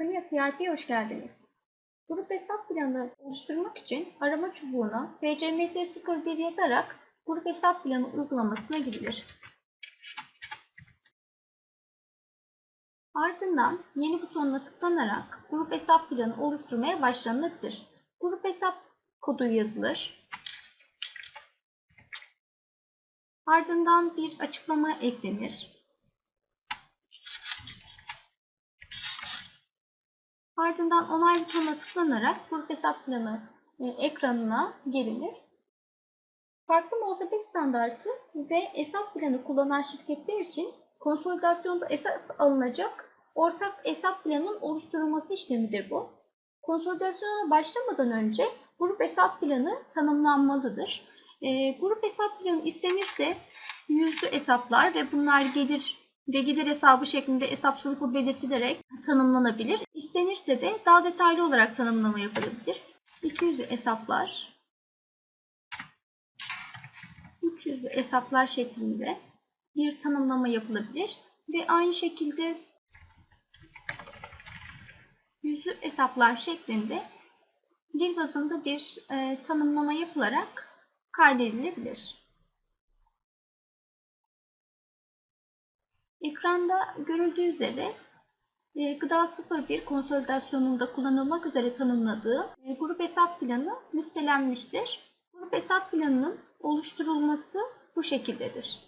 Kania CRP'ye hoş geldiniz. Grup hesap planı oluşturmak için arama çubuğuna PCMT01 yazarak grup hesap planı uygulamasına girilir. Ardından yeni butonuna tıklanarak grup hesap planı oluşturmaya başlanabilir. Grup hesap kodu yazılır. Ardından bir açıklama eklenir. Ardından onay butonuna tıklanarak grup hesap planı e, ekranına gelinir. Farklı muhasebe standartı ve hesap planı kullanan şirketler için konsolidasyonda esas alınacak ortak hesap planının oluşturulması işlemidir bu. Konsolidasyona başlamadan önce grup hesap planı tanımlanmalıdır. E, grup hesap planı istenirse yüzlü hesaplar ve bunlar gelir ve gider hesabı şeklinde hesap sınıfı belirtilerek tanımlanabilir. İstenirse de daha detaylı olarak tanımlama yapılabilir. 200'lü hesaplar 300'lü hesaplar şeklinde bir tanımlama yapılabilir ve aynı şekilde yüzlü hesaplar şeklinde dil bazında bir e, tanımlama yapılarak kaydedilebilir. Ekranda görüldüğü üzere e, Gıda 01 konsolidasyonunda kullanılmak üzere tanımladığı e, grup hesap planı listelenmiştir. Grup hesap planının oluşturulması bu şekildedir.